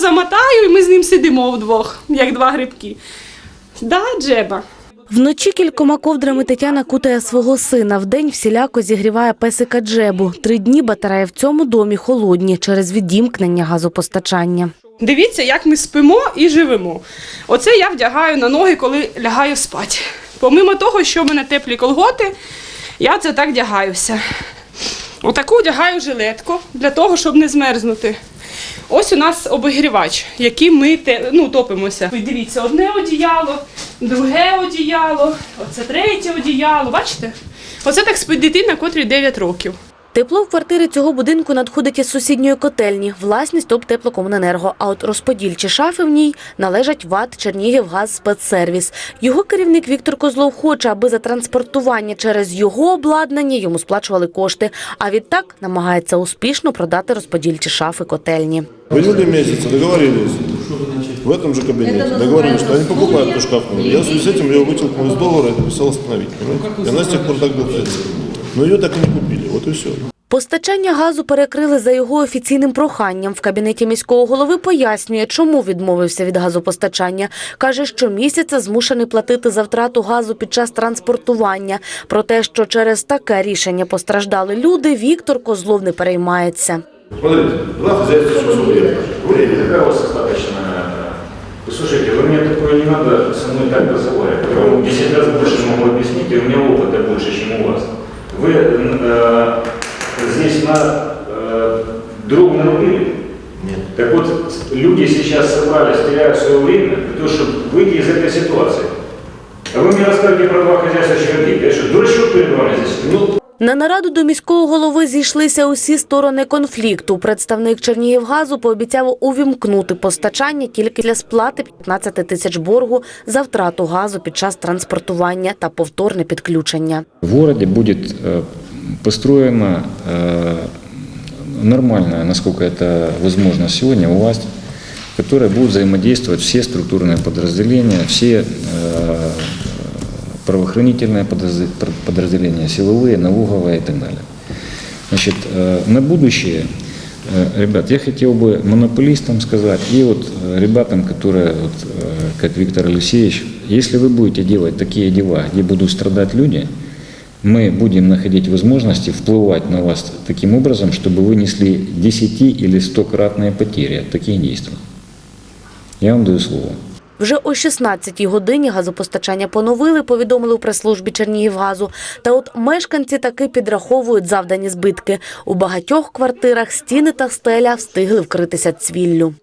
замотаю, і ми з ним сидимо вдвох, як два грибки. Да, Джеба? Вночі кількома ковдрами Тетяна кутає свого сина. Вдень всіляко зігріває песика Джебу. Три дні батареї в цьому домі холодні через відімкнення газопостачання. Дивіться, як ми спимо і живемо. Оце я вдягаю на ноги, коли лягаю спати. Помимо того, що в мене теплі колготи, я це так вдягаюся. Отаку вдягаю жилетку для того, щоб не змерзнути. Ось у нас обігрівач, який ми те, ну, топимося. Дивіться, одне одіяло, друге одіяло, оце третє одіяло. Бачите? Оце так спить дитина, котрій 9 років. Тепло в квартири цього будинку надходить із сусідньої котельні, власність ТОП «Теплокомуненерго». А от розподільчі шафи в ній належать ВАТ «Чернігівгаз спецсервіс». Його керівник Віктор Козлов хоче, аби за транспортування через його обладнання йому сплачували кошти. А відтак намагається успішно продати розподільчі шафи котельні. В июле месяце договорились в этом же кабинете. Договорились, что они покупают эту шкафную. Я в связи с этим ее вытолкнул из договора и написал остановить. Понимаете? И она с тех пор так болтается. Но ее так и не купили. Вот и все. Постачання газу перекрили за його офіційним проханням. В кабінеті міського голови пояснює, чому відмовився від газопостачання. Каже, що місяця змушений платити за втрату газу під час транспортування. Про те, що через таке рішення постраждали люди, Віктор Козлов не переймається. Смотрите, два хозяйства все время. Времени какая у вас остаточная? Слушайте, вы мне такое не надо со мной так разговаривать. Я вам 10 раз больше могу объяснить, и у меня опыта больше, чем у вас. Вы э, здесь на э, дров нарубили? Нет. Так вот, люди сейчас собрались, теряют свое время для того, чтобы выйти из этой ситуации. А вы мне рассказываете про два хозяйства Черники. Я что, дурачок перед вами здесь? Ну, На нараду до міського голови зійшлися усі сторони конфлікту. Представник Чернігівгазу пообіцяв увімкнути постачання тільки для сплати 15 тисяч боргу за втрату газу під час транспортування та повторне підключення. В городе будет э, построена э, нормальная, насколько это возможно сегодня, власть, которая будет взаимодействовать все структурные подразделения, все э, правоохранительные подразде- подразделения, силовые, налоговые и так далее. Значит, э, на будущее, э, ребят, я хотел бы монополистам сказать и вот э, ребятам, которые, вот, как Виктор Алексеевич, если вы будете делать такие дела, где будут страдать люди, мы будем находить возможности вплывать на вас таким образом, чтобы вы несли 10 или 100-кратные потери от таких действий. Я вам даю слово. Вже о 16-й годині газопостачання поновили, повідомили у прес-службі Чернігівгазу. Та от мешканці таки підраховують завдані збитки. У багатьох квартирах стіни та стеля встигли вкритися цвіллю.